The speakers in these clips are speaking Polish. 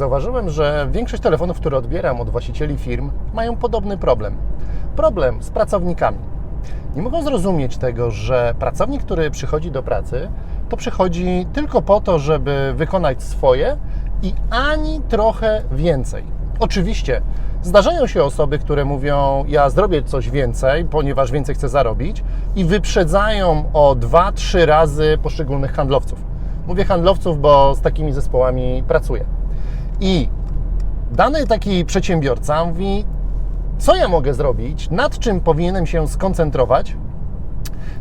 Zauważyłem, że większość telefonów, które odbieram od właścicieli firm, mają podobny problem. Problem z pracownikami. Nie mogą zrozumieć tego, że pracownik, który przychodzi do pracy, to przychodzi tylko po to, żeby wykonać swoje i ani trochę więcej. Oczywiście zdarzają się osoby, które mówią: Ja zrobię coś więcej, ponieważ więcej chcę zarobić, i wyprzedzają o 2-3 razy poszczególnych handlowców. Mówię handlowców, bo z takimi zespołami pracuję. I dany taki przedsiębiorca mówi: Co ja mogę zrobić, nad czym powinienem się skoncentrować,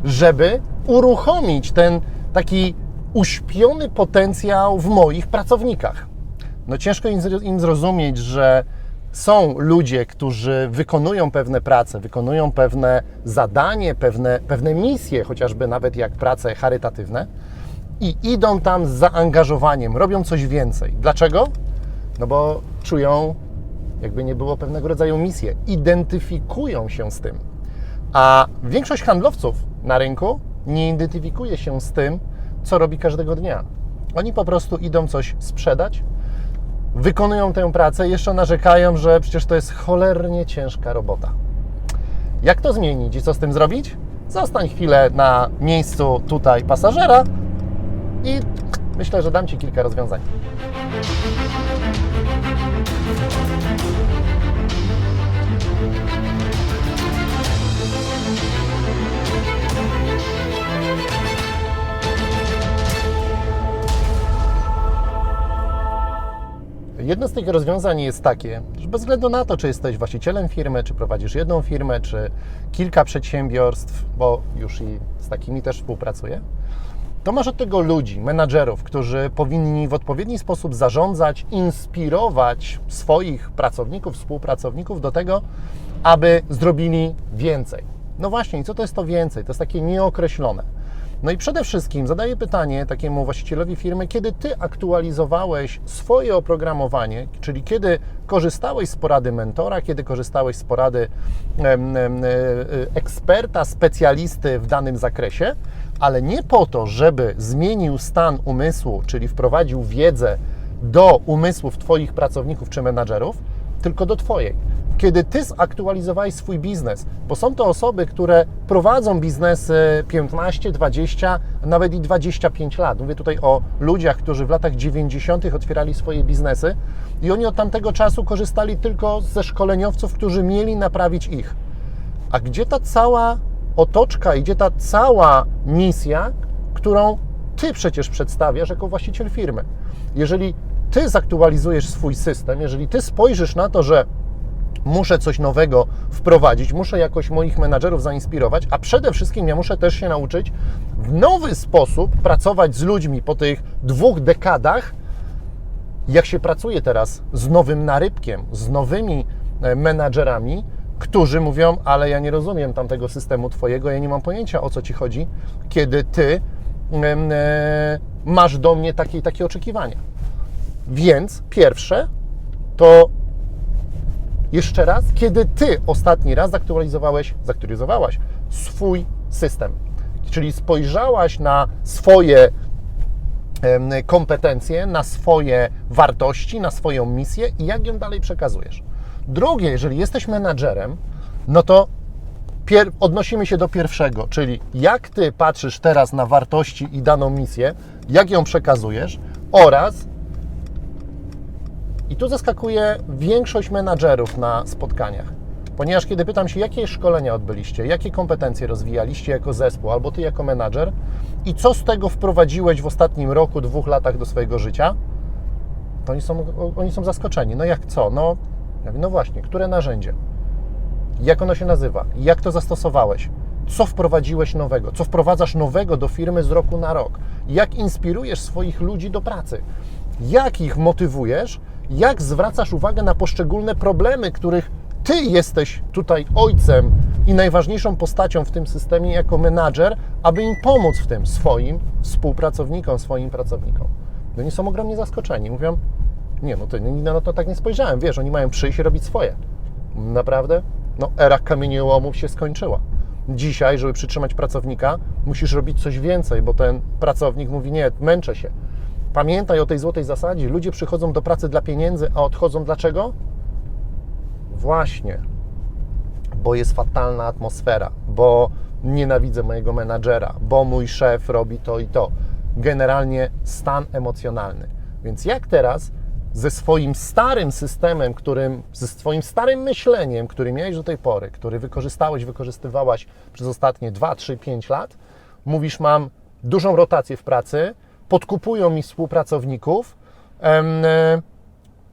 żeby uruchomić ten taki uśpiony potencjał w moich pracownikach. No ciężko im zro- im zrozumieć, że są ludzie, którzy wykonują pewne prace, wykonują pewne zadanie, pewne, pewne misje, chociażby nawet jak prace charytatywne, i idą tam z zaangażowaniem, robią coś więcej. Dlaczego? No bo czują, jakby nie było pewnego rodzaju misję, identyfikują się z tym. A większość handlowców na rynku nie identyfikuje się z tym, co robi każdego dnia. Oni po prostu idą coś sprzedać, wykonują tę pracę, jeszcze narzekają, że przecież to jest cholernie ciężka robota. Jak to zmienić i co z tym zrobić? Zostań chwilę na miejscu tutaj pasażera i myślę, że dam Ci kilka rozwiązań. Jedno z tych rozwiązań jest takie, że bez względu na to, czy jesteś właścicielem firmy, czy prowadzisz jedną firmę, czy kilka przedsiębiorstw, bo już i z takimi też współpracuję, to masz od tego ludzi, menadżerów, którzy powinni w odpowiedni sposób zarządzać, inspirować swoich pracowników, współpracowników do tego, aby zrobili więcej. No właśnie, i co to jest to więcej? To jest takie nieokreślone. No i przede wszystkim zadaję pytanie takiemu właścicielowi firmy, kiedy ty aktualizowałeś swoje oprogramowanie, czyli kiedy korzystałeś z porady mentora, kiedy korzystałeś z porady e, e, eksperta, specjalisty w danym zakresie, ale nie po to, żeby zmienił stan umysłu, czyli wprowadził wiedzę do umysłów Twoich pracowników czy menadżerów, tylko do Twojej. Kiedy Ty zaktualizowałeś swój biznes, bo są to osoby, które prowadzą biznesy 15, 20, nawet i 25 lat. Mówię tutaj o ludziach, którzy w latach 90. otwierali swoje biznesy i oni od tamtego czasu korzystali tylko ze szkoleniowców, którzy mieli naprawić ich. A gdzie ta cała otoczka, gdzie ta cała misja, którą Ty przecież przedstawiasz jako właściciel firmy? Jeżeli Ty zaktualizujesz swój system, jeżeli Ty spojrzysz na to, że muszę coś nowego wprowadzić, muszę jakoś moich menadżerów zainspirować, a przede wszystkim ja muszę też się nauczyć w nowy sposób pracować z ludźmi po tych dwóch dekadach, jak się pracuje teraz z nowym narybkiem, z nowymi e, menadżerami, którzy mówią, ale ja nie rozumiem tamtego systemu Twojego, ja nie mam pojęcia o co Ci chodzi, kiedy Ty masz do mnie takie takie oczekiwania. Więc pierwsze to jeszcze raz, kiedy Ty ostatni raz zaktualizowałeś, zaktualizowałaś swój system, czyli spojrzałaś na swoje kompetencje, na swoje wartości, na swoją misję i jak ją dalej przekazujesz. Drugie, jeżeli jesteś menadżerem, no to odnosimy się do pierwszego, czyli jak Ty patrzysz teraz na wartości i daną misję, jak ją przekazujesz oraz i tu zaskakuje większość menadżerów na spotkaniach. Ponieważ kiedy pytam się, jakie szkolenia odbyliście, jakie kompetencje rozwijaliście jako zespół albo ty jako menadżer i co z tego wprowadziłeś w ostatnim roku, dwóch latach do swojego życia, to oni są, oni są zaskoczeni. No jak co? No, ja mówię, no właśnie, które narzędzie? Jak ono się nazywa? Jak to zastosowałeś? Co wprowadziłeś nowego? Co wprowadzasz nowego do firmy z roku na rok? Jak inspirujesz swoich ludzi do pracy? Jak ich motywujesz? Jak zwracasz uwagę na poszczególne problemy, których ty jesteś tutaj ojcem i najważniejszą postacią w tym systemie jako menadżer, aby im pomóc w tym swoim współpracownikom, swoim pracownikom? No oni są ogromnie zaskoczeni. Mówią, nie, no to nigdy na to tak nie spojrzałem. Wiesz, oni mają przyjść i robić swoje. Naprawdę? No, era kamieniołomów się skończyła. Dzisiaj, żeby przytrzymać pracownika, musisz robić coś więcej, bo ten pracownik mówi: Nie, męczę się. Pamiętaj o tej złotej zasadzie. Ludzie przychodzą do pracy dla pieniędzy, a odchodzą dlaczego? Właśnie, bo jest fatalna atmosfera, bo nienawidzę mojego menadżera, bo mój szef robi to i to. Generalnie stan emocjonalny. Więc jak teraz ze swoim starym systemem, którym, ze swoim starym myśleniem, który miałeś do tej pory, który wykorzystałeś, wykorzystywałaś przez ostatnie 2, 3, 5 lat, mówisz, mam dużą rotację w pracy, podkupują mi współpracowników, e,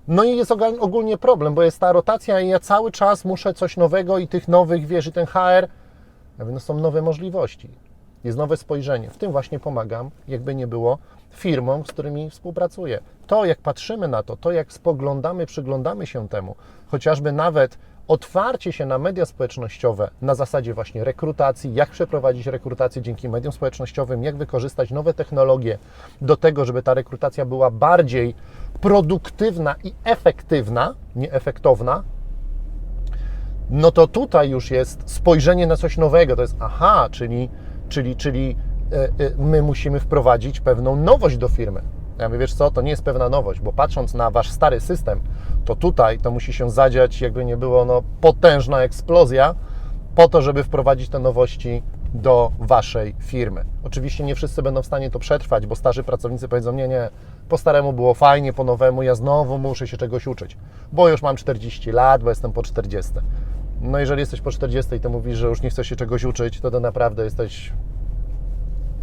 no i jest ogólnie problem, bo jest ta rotacja i ja cały czas muszę coś nowego i tych nowych, wiesz, i ten HR, no są nowe możliwości, jest nowe spojrzenie. W tym właśnie pomagam, jakby nie było, firmom, z którymi współpracuję. To, jak patrzymy na to, to, jak spoglądamy, przyglądamy się temu, chociażby nawet otwarcie się na media społecznościowe na zasadzie właśnie rekrutacji, jak przeprowadzić rekrutację dzięki mediom społecznościowym, jak wykorzystać nowe technologie do tego, żeby ta rekrutacja była bardziej produktywna i efektywna, nie efektowna, no to tutaj już jest spojrzenie na coś nowego. To jest aha, czyli, czyli, czyli e, e, my musimy wprowadzić pewną nowość do firmy. Ja mówię, wiesz co, to nie jest pewna nowość, bo patrząc na wasz stary system, to tutaj to musi się zadziać, jakby nie było, no, potężna eksplozja po to, żeby wprowadzić te nowości do waszej firmy. Oczywiście nie wszyscy będą w stanie to przetrwać, bo starzy pracownicy powiedzą, nie, nie, po staremu było fajnie, po nowemu ja znowu muszę się czegoś uczyć, bo już mam 40 lat, bo jestem po 40. No jeżeli jesteś po 40 i to mówisz, że już nie chcesz się czegoś uczyć, to to naprawdę jesteś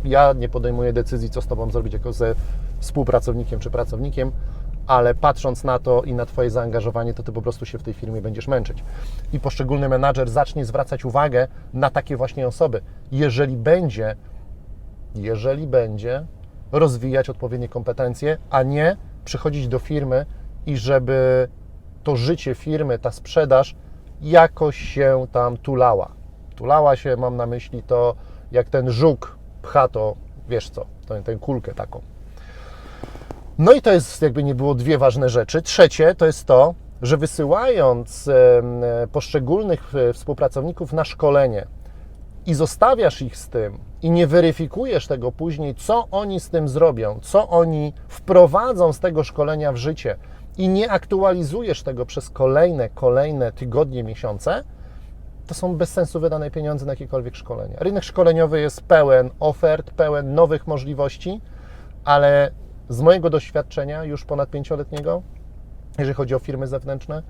ja nie podejmuję decyzji, co z Tobą zrobić jako ze współpracownikiem czy pracownikiem, ale patrząc na to i na Twoje zaangażowanie, to Ty po prostu się w tej firmie będziesz męczyć. I poszczególny menadżer zacznie zwracać uwagę na takie właśnie osoby. Jeżeli będzie, jeżeli będzie rozwijać odpowiednie kompetencje, a nie przychodzić do firmy i żeby to życie firmy, ta sprzedaż jakoś się tam tulała. Tulała się, mam na myśli to, jak ten żuk pcha to, wiesz co, tę, kulkę taką. No i to jest, jakby nie było, dwie ważne rzeczy. Trzecie to jest to, że wysyłając e, poszczególnych e, współpracowników na szkolenie i zostawiasz ich z tym i nie weryfikujesz tego później, co oni z tym zrobią, co oni wprowadzą z tego szkolenia w życie i nie aktualizujesz tego przez kolejne, kolejne tygodnie, miesiące, to są bez sensu wydane pieniądze na jakiekolwiek szkolenia. Rynek szkoleniowy jest pełen ofert, pełen nowych możliwości, ale z mojego doświadczenia już ponad pięcioletniego, jeżeli chodzi o firmy zewnętrzne,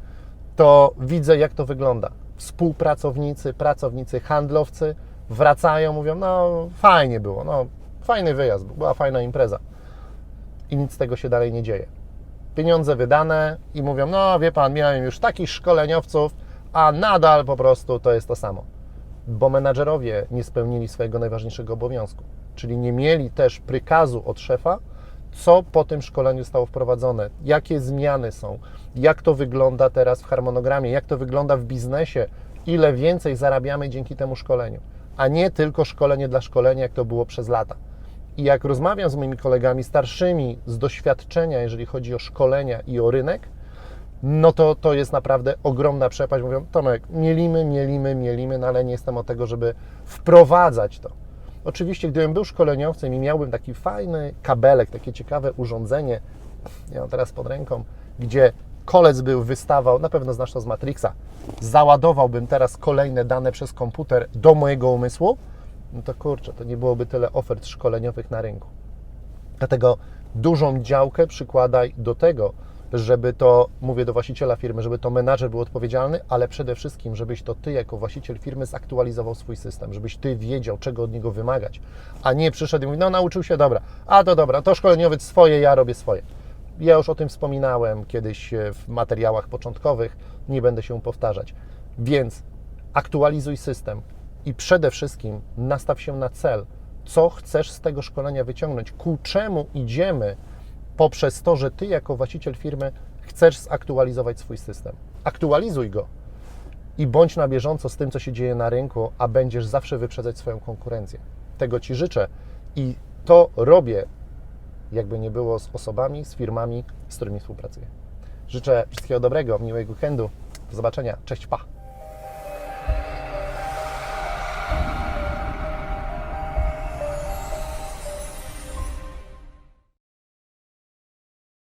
to widzę, jak to wygląda. Współpracownicy, pracownicy, handlowcy wracają, mówią: No, fajnie było, no, fajny wyjazd, była fajna impreza. I nic z tego się dalej nie dzieje. Pieniądze wydane i mówią: No, wie pan, miałem już takich szkoleniowców, a nadal po prostu to jest to samo. Bo menadżerowie nie spełnili swojego najważniejszego obowiązku, czyli nie mieli też przykazu od szefa, co po tym szkoleniu zostało wprowadzone, jakie zmiany są, jak to wygląda teraz w harmonogramie, jak to wygląda w biznesie, ile więcej zarabiamy dzięki temu szkoleniu, a nie tylko szkolenie dla szkolenia, jak to było przez lata. I jak rozmawiam z moimi kolegami starszymi z doświadczenia, jeżeli chodzi o szkolenia i o rynek, no to to jest naprawdę ogromna przepaść. Mówią, Tomek, mielimy, mielimy, mielimy, no ale nie jestem od tego, żeby wprowadzać to. Oczywiście, gdybym był szkoleniowcem i miałbym taki fajny kabelek, takie ciekawe urządzenie, nie mam teraz pod ręką, gdzie kolec był, wystawał, na pewno znasz to z Matrixa, załadowałbym teraz kolejne dane przez komputer do mojego umysłu, no to kurczę, to nie byłoby tyle ofert szkoleniowych na rynku. Dlatego dużą działkę przykładaj do tego, żeby to, mówię do właściciela firmy, żeby to menadżer był odpowiedzialny, ale przede wszystkim, żebyś to ty jako właściciel firmy zaktualizował swój system, żebyś ty wiedział, czego od niego wymagać, a nie przyszedł i mówił, no nauczył się, dobra, a to dobra, to szkoleniowiec swoje, ja robię swoje. Ja już o tym wspominałem kiedyś e, w materiałach początkowych, nie będę się powtarzać. Więc aktualizuj system i przede wszystkim nastaw się na cel, co chcesz z tego szkolenia wyciągnąć, ku czemu idziemy, poprzez to, że Ty jako właściciel firmy chcesz zaktualizować swój system. Aktualizuj go i bądź na bieżąco z tym, co się dzieje na rynku, a będziesz zawsze wyprzedzać swoją konkurencję. Tego Ci życzę i to robię, jakby nie było z osobami, z firmami, z którymi współpracuję. Życzę wszystkiego dobrego, miłego weekendu. Do zobaczenia. Cześć, pa!